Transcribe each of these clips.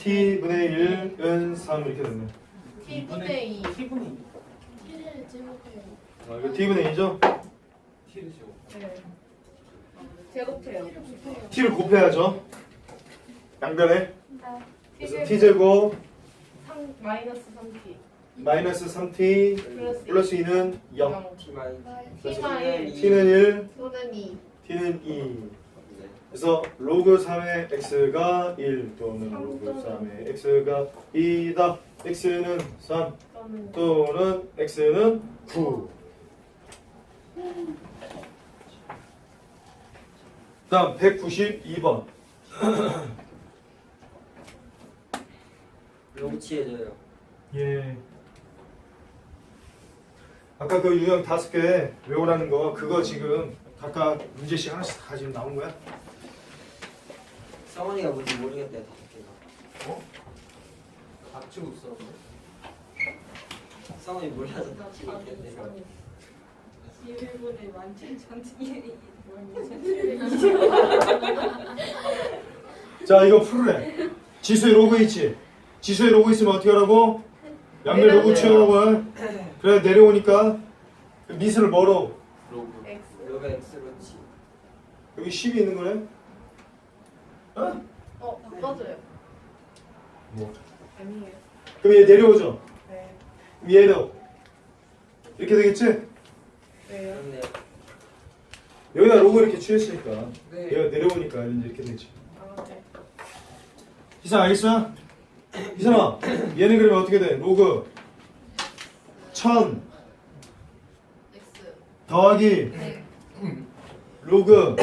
t분의 1은 3 이렇게 됐네. t분의 2 T분의 t를 제곱해요. 아, 이거 t분의 2죠? T를 제곱. 네. 제곱해요. T를 곱해야죠. 양변에 그래서 t제곱. t제곱 3 마이너스 3t 마이너스 3t 플러스 플러스 2는 0. 0 T 마이. t만 1 t는 1, 또는 2 t는 2. 네. 그래서 로그 3의 x가 1 또는 로그 3의 x가 2다. x는 3 또는 x는 9. 다음 192번. 용치해져요. 예. 아까 그 유형 다섯 개 외우라는 거 그거 지금 각각 문제씩 하나씩 다 지금 나온 거야? 성원이가 뭔지 모르겠대 다섯 개가. 박치고 있어. 성원이 몰라서 다치고 있겠네. 11분의 만칠천 뒤에 자 이거 풀으래. 지수의 로그 있지? 지수의 로그 있으면 어떻게 하라고? 양면 로그 해. 그래 내려오니까 그 미스를 멀어. 로그. 여기가 X로 치. 여기 10이 있는 거네? 어? 어 바꿔줘요 뭐? 아니에요 그럼 얘 내려오죠? 네 그럼 얘도 이렇게 되겠지? 왜요? 그렇네요. 여기다 로그 이렇게 취했으니까 네. 얘가 내려오니까 이제 이렇게 되지. 아 네 희상 알겠어? 희상아 얘는 그러면 어떻게 돼? 로그 1000 x 더하기 네 로그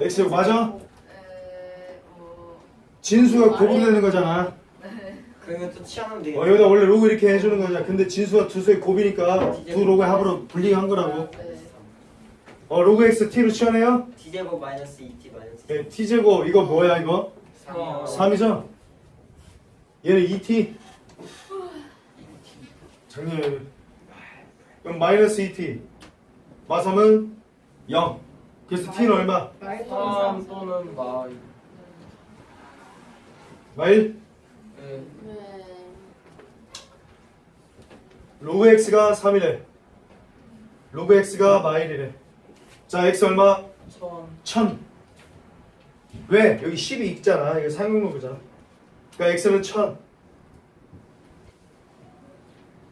x 맞아? 에... 어... 진수가 곱이 되는 거잖아 그러면 또 치하면 어, 되겠네. 여기다 원래 로그 이렇게 해주는 거잖아 근데 진수가 두 수의 곱이니까 두 로그의 합으로 분리한 거라고 네어 로그 x t로 치환해요? D 제곱 마이너스 2T 마이너스. 네, t제곱 이거 뭐야 이거? 삼이요. 3이죠? 얘는 2t 작년 그럼 마이너스 2t 마삼은 0 그래서 t는 얼마? 마이너스 3 또는 마이. 마일? 네. 네 로그 x가 3이래 로그 x가 마일이래 자 x 얼마? 천. 1000 왜? 여기 10이 있잖아 이거 상용로그잖아 그러니까 x는 1000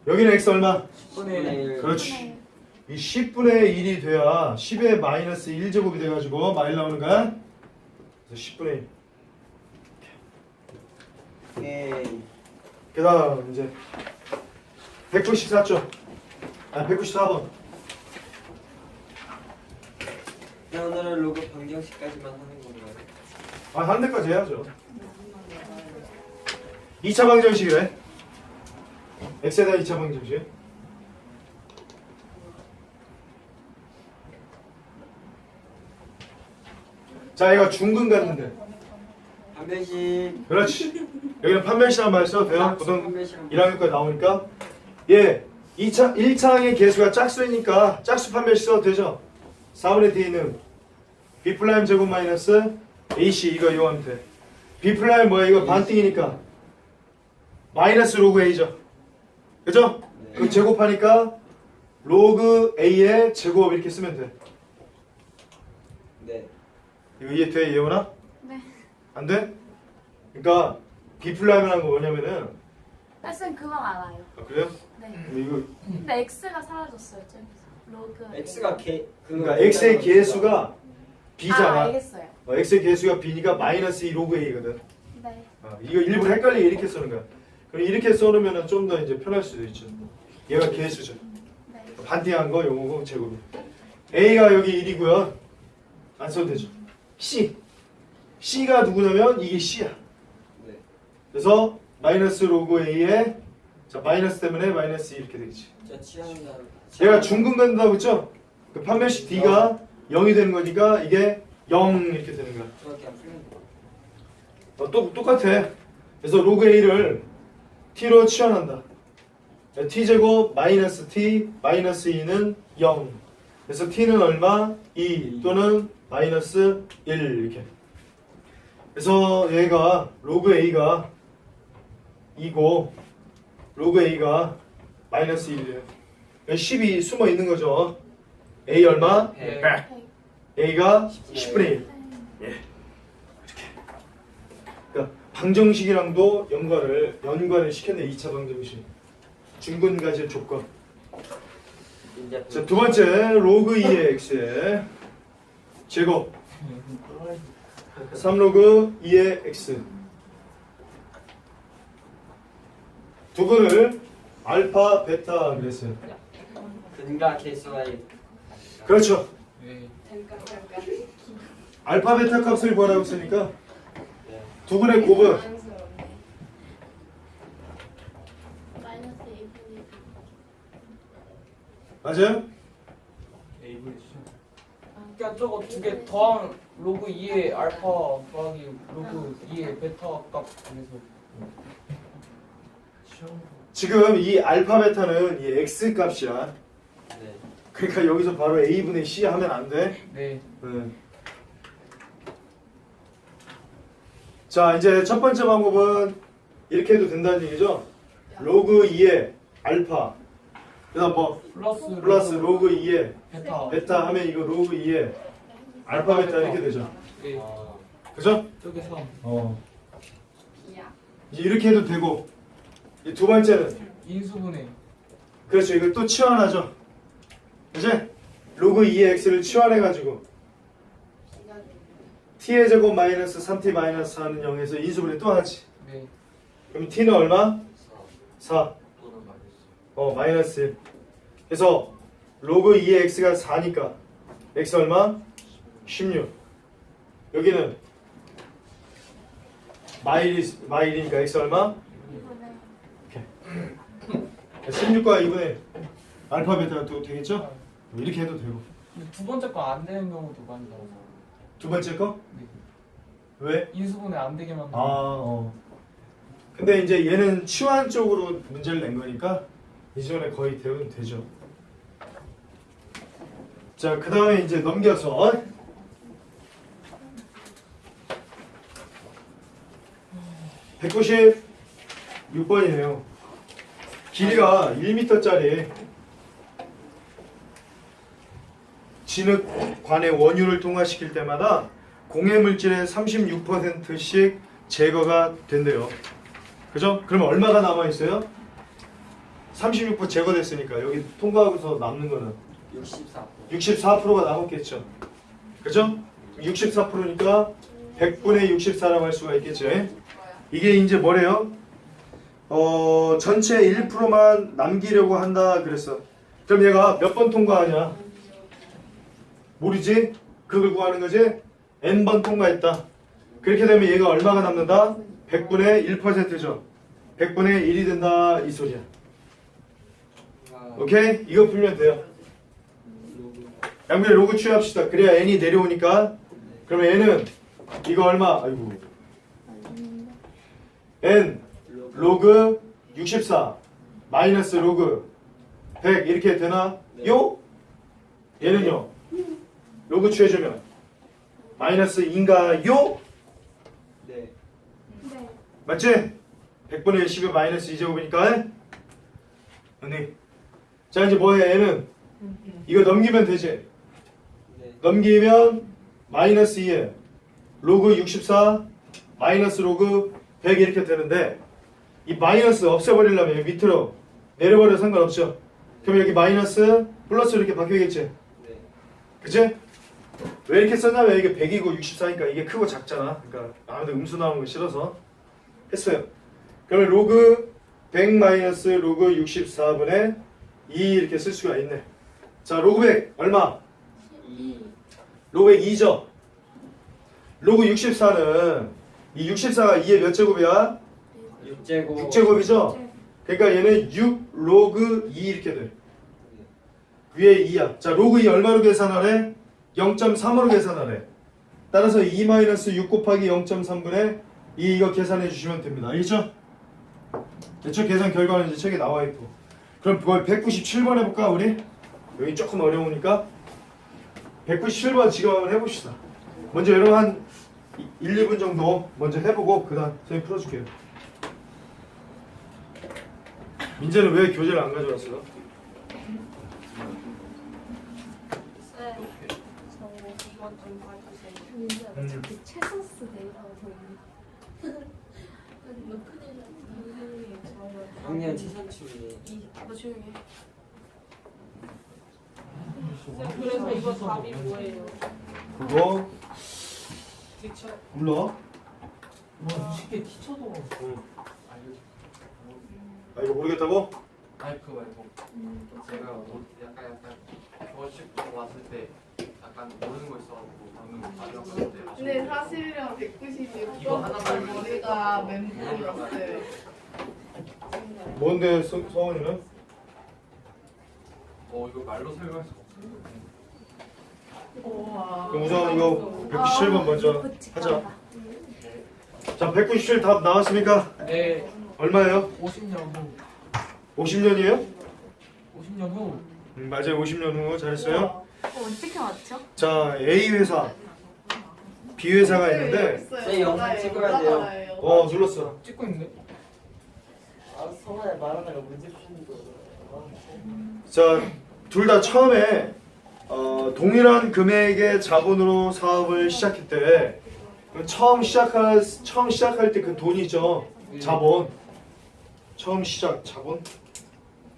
여기는 x 얼마? 10분의 1. 그렇지 이 10분의 1이 돼야 10의 마이너스 1제곱이 돼가지고 마일 나오는 거야 그래서 10분의 1 오케이. 그 다음 이제 194쪽 아 194번. 네, 오늘은 로그 방정식까지만 하는 건가요? 아한 대까지 해야죠. 2차 방정식이래. 대한 2차 방정식. 자 얘가 중근 갔는데 한변식. 그렇지 여기는 판별시란 말 써도 돼요 보통 한변식. 1학년까지 나오니까 예 2차 1차항의 개수가 짝수이니까 짝수 판별식 써도 되죠 4분의 d는 b 플라임 제곱 마이너스 ac 이거 이용하면 돼 b 플라임 뭐야 이거 반띵이니까 마이너스 로그 a죠 그죠? 네. 그 제곱하니까 로그 a의 제곱 이렇게 쓰면 돼 네. 이거 이해 돼 예원아? 네. 안 돼? 그러니까 b 플라임이라는 거 뭐냐면은 쌤 그건 알아요. 아, 그래요? 네. 근데 이거 근데 x가 사라졌어요. 저기서. 로그. X가 개. 그러니까 x의 개수가 아 b잖아. 알겠어요. 어, x의 개수가 b니까 마이너스 2 로그 a거든. 네. 어, 이거 일부러 헷갈리게 이렇게 쓰는 거야. 그럼 이렇게 써놓으면 좀 더 이제 편할 수도 있죠. 얘가 개수죠. 네. 반띵한 거 요거 제곱. a가 여기 1이고요. 안 써도 되죠. c. c가 누구냐면 이게 c야. 네. 그래서 마이너스 로그 a에 자 마이너스 때문에 마이너스 2 이렇게 되겠지. 얘가 중근 간다고 했죠? 그 판별식 d가 0이 되는 거니까 이게 0 이렇게 되는 거야. 어, 또 똑같아. 그래서 로그 a를 t로 치환한다. t 제곱 마이너스 t 마이너스 2는 0. 그래서 t는 얼마? 2 또는 마이너스 1 이렇게. 그래서 얘가 로그 a가 2고 로그 a가 마이너스 1이에요. 10이 숨어 있는 거죠. a 얼마? 백. 100. a가 10분의 1. 예. 이렇게. 그러니까 방정식이랑도 연관을 연관을 시켰네. 2차 방정식. 중근가질 조건. 자, 두 번째 로그 2의 x의 제곱 3로그 2의 x 두 근을 알파 베타 그랬어요. 근과 개수와의 그렇죠. 네. 알파 베타 값을 구하라고 했으니까 네. 두 근의 곱은 당황스럽네. 마이너스 2분의 맞아요? 그러니까 저거 두 개 더한 로그 2의 알파 더하기 로그 2의 베타 값 그래서 지금 이 알파 베타는 이 x 값이야. 네. 그러니까 여기서 바로 a분의 c 하면 안 돼. 네. 네. 자 이제 첫 번째 방법은 이렇게 해도 된다는 얘기죠. 로그 2의 알파 그래서 뭐 플러스 플러스 로그 2의 베타. 베타 하면 이거 로그 2의 알파 베타 이렇게 되죠. 네. 아, 그죠? 저기 3. 어. 야. 이제 이렇게 해도 되고 이두 번째는 인수분해. 그렇죠. 이걸 또 치환하죠. 이제 로그 2의 x를 치환해가지고 시간이. t의 제곱 마이너스 3t 마이너스 4는 0에서 인수분해 또 하지. 네. 그럼 t는 얼마? 4. 또는 마이너스. 어 마이너스 1. 그래서 로그 2의 x가 4니까 x 얼마? 16. 여기는 마일이 마일이니까 x 얼마? 16과 2분의 알파 베타가 또 되겠죠? 뭐 이렇게 해도 되고. 근데 두 번째 거 안 되는 경우도 많이 나와서. 두 번째 거? 네. 왜? 인수분해 안 되게 만드는. 아, 어. 근데 이제 얘는 치환 쪽으로 문제를 낸 거니까 이전에 거의 대우는 되죠. 자, 그 다음에 이제 넘겨서 196번이네요. 길이가 1m짜리 진흙관의 원유를 통과시킬 때마다 공해 물질의 36%씩 제거가 된대요. 그죠? 그러면 얼마가 남아 있어요? 36% 제거됐으니까 여기 통과하고서 남는 거는 64. 64%가 남았겠죠. 그죠? 64%니까 100분의 64라고 할 수가 있겠죠. 이게 이제 뭐래요? 어, 전체 1%만 남기려고 한다 그랬어. 그럼 얘가 몇 번 통과하냐? 모르지? 그걸 구하는 거지? n번 통과했다. 그렇게 되면 얘가 얼마가 남는다? 100분의 1%죠. 100분의 1이 된다 이 소리야. 아, 오케이? 이거 풀면 돼요. 양변에 로그 취합시다. 그래야 n이 내려오니까. 그러면 n은 이거 얼마? 아이고. N 로그. 로그 64 마이너스 로그 100 이렇게 되나? 네. 요? 얘는요? 로그 취해주면 마이너스 2인가요? 네. 네. 맞지? 100분의 1 10의 마이너스 2제곱이니까 언니 자 이제 뭐해 얘는 이거 넘기면 되지 네. 넘기면 마이너스 2에 로그 64 마이너스 로그 100 이렇게 되는데 이 마이너스 없애버리려면 여기 밑으로 내려버려 상관없죠 그럼 여기 마이너스 플러스 이렇게 바뀌겠지 네. 그치? 왜 이렇게 썼냐면 이게 100이고 64니까 이게 크고 작잖아 그러니까 아무도 음수 나오는 거 싫어서 했어요 그러면 로그 100 마이너스 로그 64분의 2 이렇게 쓸 수가 있네 자 로그 100 얼마? 2. 로그 2죠. 로그 64는 이 64가 2의 몇 제곱이야? 6제곱. 6제곱이죠. 그러니까 얘는 6 로그 2 이렇게 돼. 위에 2야. 자, 로그 2 얼마로 계산하래? 0.3으로 계산하래. 따라서 2-6 곱하기 0.3분의 2 이거 계산해 주시면 됩니다. 알겠죠? 대충 계산 결과는 이제 책에 나와 있고. 그럼 그걸 197번 해볼까 우리? 여기 조금 어려우니까 197번 지금 한번 해봅시다. 먼저 여러분 한 1, 2분 정도 먼저 해보고 그 다음 선생님 풀어줄게요. 민재는 왜 교재를 안 가져왔어? 네. 저 이번 좀 봐주세요. 민지야, 나 음. 자꾸 채소스 내라고 저기. 너 큰일 났다. 선생님, 저는 작년 치산출이 이, 너 조용히 해. 그래서 이거 답이 뭐예요? 그거 티처 몰라? 와 쉽게 티쳐도 아 이거 모르겠다고? 아니 그거 말고 제가 뭐 약간 약간 교원식 좀 왔을 때 약간 모르는 거 있어가지고 방금 마지막 때 근데 사실은 190이 이거 하나 없어서 말고 머리가 멘붕이었어요. 뭔데 서, 서원이는? 어 이거 말로 설명할 수가 없어요. 그럼 우선 이거 197번 먼저 하자. 자 197 답 나왔습니까? 네 얼마예요? 50년 후 50년이에요? 50년 후 음, 맞아요 50년 후 잘했어요. 어떻게 맞죠? 자 A 회사 B 회사가 있는데 제 영상 찍어야 돼요. 어 눌렀어. 찍고 있는데 아 성환이 말하다가 문제 푸는 거 자, 둘 다 처음에 어, 동일한 금액의 자본으로 사업을 시작했대. 그 처음 시작할 처음 시작할 때 그 돈이죠. 자본. 처음 시작 자본.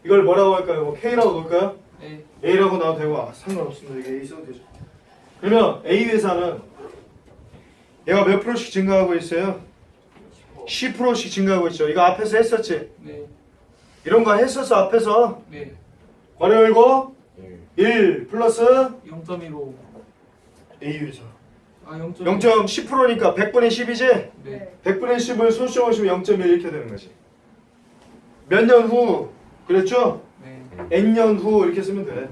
이걸 뭐라고 할까요? 뭐 K라고 넣을까요? 네 A라고 나와도 되고 아, 상관없습니다. 이게 A 써도 되죠. 그러면 A 회사는 얘가 몇 프로씩 증가하고 있어요? 10%씩 증가하고 있죠. 이거 앞에서 했었지. 네, 이런 거 했었어 앞에서. 네. 열고 1 플러스 0.15 A 회사 아0.1 0.10%니까 100분의 10이지? 네. 100분의 10을 소수점을 쓰면 0.1 이렇게 되는 거지. 몇 년 후? 그랬죠? 네. N년 후 이렇게 쓰면 돼.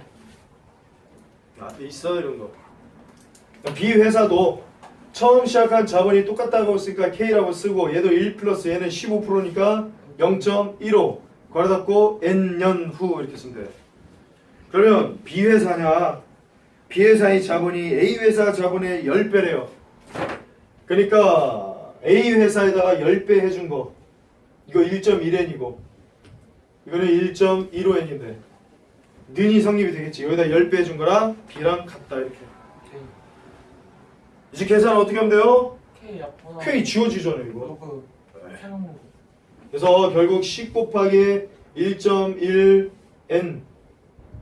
앞에 있어 이런 거. B 회사도 처음 시작한 자본이 똑같다고 쓰니까 K라고 쓰고 얘도 1 플러스 얘는 15%니까 0.15 괄호 닫고 N년 후 이렇게 쓰면 돼 그러면 B 회사냐? B 회사의 자본이 A 회사 자본의 10배래요. 그러니까 A 회사에다가 10배 해준 거. 이거 1.1N이고. 이거는 1.15N인데. 는이 성립이 되겠지. 여기다 10배 해준 거랑 B랑 같다 이렇게. K 이제 계산 어떻게 하면 돼요? K 약보다 K 지워지잖아요 이거. 로그 그래서 결국 10 곱하기 1.1N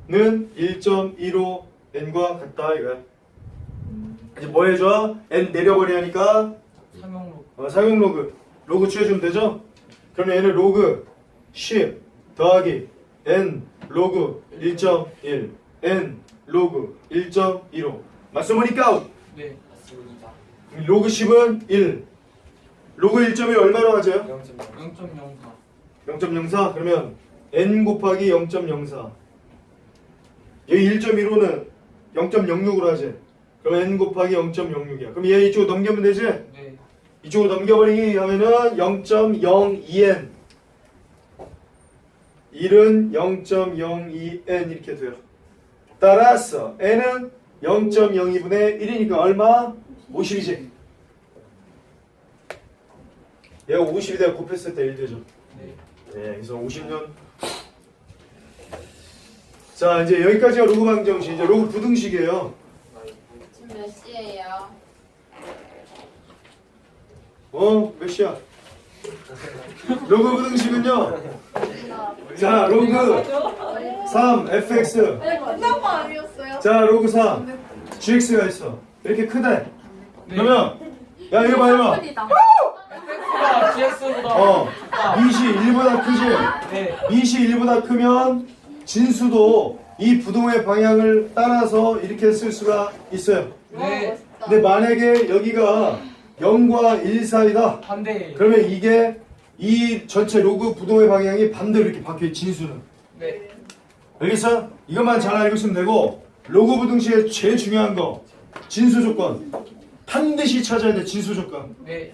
는 1.15N과 같다 이거야 이제 뭐 해줘? N 내려버리니까 사용 로그 어, 사용 로그 로그 취해주면 되죠? 그럼 얘는 로그 10 더하기 n 로그 1.1 n 로그 1.15 맞습니까? 네 맞습니다. 로그 10은 1 로그 1.1 얼마로 하죠? 0.0 0.04 0.04 그러면 n 곱하기 0.04 여기 1.15는 0.06으로 하지. 그럼 n 곱하기 0.06이야. 그럼 얘 이쪽으로 넘기면 되지? 네. 이쪽으로 넘겨버리기 하면은 0.02n 1은 0.02n 이렇게 돼요. 따라서 n은 0.02분의 1이니까 얼마? 50이지. 얘가 50이 되고 곱했을 때 1 되죠. 네. 네, 그래서 50년 자 이제 여기까지가 로그 방정식 이제 로그 부등식이에요 지금 몇 시예요? 어? 몇 시야? 로그 부등식은요 자 로그 3 fx 끝난 거 아니었어요? 자 로그 4 gx가 있어 이렇게 크대 네. 그러면 야 이거 봐 이거 X가 GS보다 어 이시 1보다 크지 네 이시 1보다 크면 진수도 이 부동의 방향을 따라서 이렇게 쓸 수가 있어요. 네. 근데 만약에 여기가 0과 1 사이다? 반대. 그러면 이게 이 전체 로그 부동의 방향이 반대로 이렇게 바뀌어요 진수는. 네. 알겠어? 이것만 잘 알고 있으면 되고 로그 부등식의 제일 중요한 거 진수 조건. 반드시 찾아야 돼 진수 조건. 네,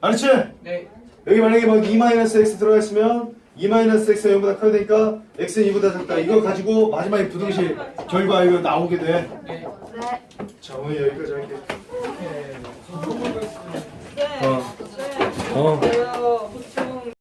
알았지? 네, 여기 만약에 막 2-x 들어가 있으면 2-x가 0보다 커야 되니까 x는 2보다 작다 이거 가지고 마지막에 부등식 결과 이거 나오게 돼 네. 자 오늘 여기까지 할게요 이렇게 네. 어. 네. 어. 네.